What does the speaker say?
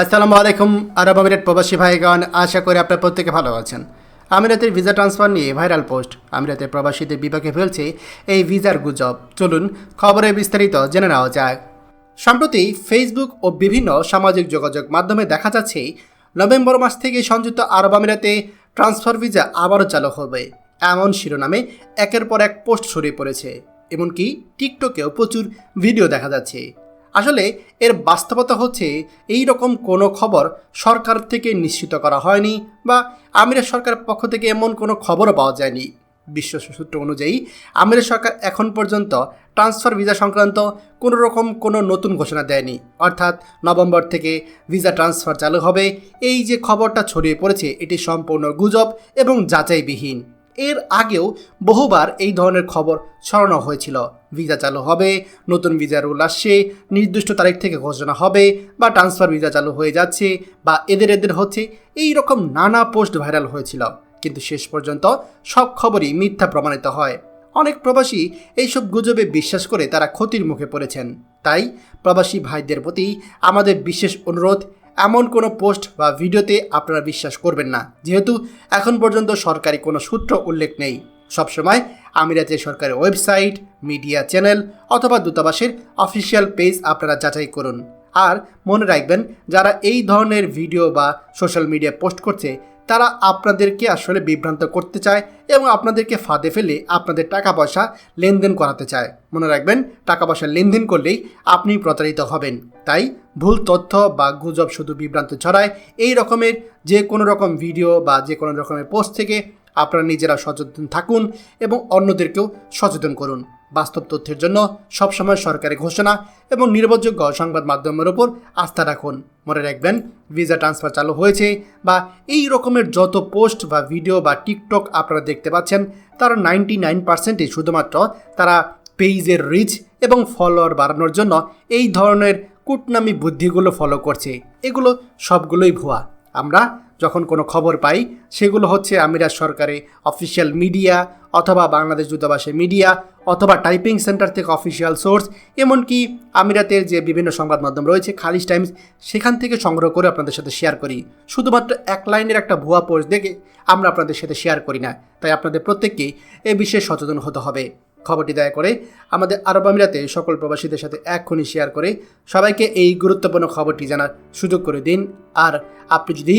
আসসালামু আলাইকুম, আরব আমিরাত প্রবাসী ভাইগণ, আশা করি আপনার প্রত্যেকে ভালো আছেন। আমিরাতের ভিসা ট্রান্সফার নিয়ে ভাইরাল পোস্ট। আমিরাতের প্রবাসীদের বিপাকে ফেলছে এই ভিসার গুজব। চলুন খবরে বিস্তারিত জেনে নেওয়া যাক। সম্প্রতি ফেসবুক ও বিভিন্ন সামাজিক যোগাযোগ মাধ্যমে দেখা যাচ্ছে, নভেম্বর মাস থেকে সংযুক্ত আরব আমিরাতে ট্রান্সফার ভিসা আবারও চালু হবে। এমন শিরোনামে একের পর এক পোস্ট ছড়িয়ে পড়েছে। এমনকি টিকটকেও প্রচুর ভিডিও দেখা যাচ্ছে। আসলে এর বাস্তবতা হচ্ছে এই রকম কোনো খবর সরকার থেকে নিশ্চিত করা হয়নি বা আমিরের সরকারের পক্ষ থেকে এমন কোনো খবরও পাওয়া যায়নি। বিশ্ব সূত্র অনুযায়ী আমিরের সরকার এখন পর্যন্ত ট্রান্সফার ভিসা সংক্রান্ত কোনো রকম কোনো নতুন ঘোষণা দেয়নি। অর্থাৎ নভেম্বর থেকে ভিসা ট্রান্সফার চালু হবে। এই যে খবরটা ছড়িয়ে পড়েছে, এটি সম্পূর্ণ গুজব এবং যাচাইবিহীন। এর আগেও বহুবার এই ধরনের খবর ছড়ানো হয়েছিল। ভিসা চালু হবে, নতুন ভিসা রুল আসছে, নির্দিষ্ট তারিখ থেকে ঘোষণা হবে বা ট্রান্সফার ভিসা চালু হয়ে যাচ্ছে বা এদের এদের হচ্ছে এই রকম নানা পোস্ট ভাইরাল হয়েছিল। কিন্তু শেষ পর্যন্ত সব খবরই মিথ্যা প্রমাণিত হয়। অনেক প্রবাসী এইসব গুজবে বিশ্বাস করে তারা ক্ষতির মুখে পড়েছেন। তাই প্রবাসী ভাইদের প্রতি আমাদের বিশেষ অনুরোধ এমন কোনো পোস্ট বা ভিডিওতে আপনারা বিশ্বাস করবেন না। যেহেতু এখন পর্যন্ত সরকারি কোনো সূত্র উল্লেখ নেই। সবসময় আমিরাতের সরকারের ওয়েবসাইট, মিডিয়া চ্যানেল অথবা দূতাবাসের অফিসিয়াল পেজ আপনারা যাচাই করুন। আর মনে রাখবেন, যারা এই ধরনের ভিডিও বা সোশ্যাল মিডিয়া পোস্ট করছে তারা আপনাদেরকে আসলে বিভ্রান্ত করতে চায় এবং আপনাদেরকে ফাঁদে ফেলে আপনাদের টাকা পয়সা লেনদেন করাতে চায়। মনে রাখবেন টাকা পয়সা লেনদেন করলেই আপনি প্রতারিত হবেন। তাই ভুল তথ্য বা গুজব শুধু বিভ্রান্ত ছড়ায়। এই রকমের যে কোনো রকম ভিডিও বা যে কোনো রকমের পোস্ট থেকে আপনারা নিজেরা সচেতন থাকুন এবং অন্যদেরকেও সচেতন করুন। বাস্তব তথ্যের জন্য সবসময় সরকারি ঘোষণা এবং নির্ভরযোগ্য সংবাদ মাধ্যমের ওপর আস্থা রাখুন। মনে রাখবেন, ভিসা ট্রান্সফার চালু হয়েছে বা এই রকমের যত পোস্ট বা ভিডিও বা টিকটক আপনারা দেখতে পাচ্ছেন, তার নাইনটি নাইন পার্সেন্টই শুধুমাত্র তারা পেইজের রিচ এবং ফলোয়ার বাড়ানোর জন্য এই ধরনের কূটনামি বুদ্ধিগুলো ফলো করছে। এগুলো সবগুলোই ভুয়া। আমরা যখন কোনো খবর পাই, সেগুলো হচ্ছে আমিরাত সরকারে অফিসিয়াল মিডিয়া অথবা বাংলাদেশ দূতাবাসের মিডিয়া অথবা টাইপিং সেন্টার থেকে অফিসিয়াল সোর্স এমনকি আমিরাতের যে বিভিন্ন সংবাদ মাধ্যম রয়েছে, খালিজ টাইমস, সেখান থেকে সংগ্রহ করে আপনাদের সাথে শেয়ার করি। শুধুমাত্র এক লাইনের একটা ভুয়া পোস্ট দেখে আমরা আপনাদের সাথে শেয়ার করি না। তাই আপনাদের প্রত্যেককেই এ বিষয়ে সচেতন হতে হবে। খবরটি দয়া করে আমাদের আরব আমিরাতে সকল প্রবাসীদের সাথে এক্ষুনি শেয়ার করে সবাইকে এই গুরুত্বপূর্ণ খবরটি জানার সুযোগ করে দিন। আর আপনি যদি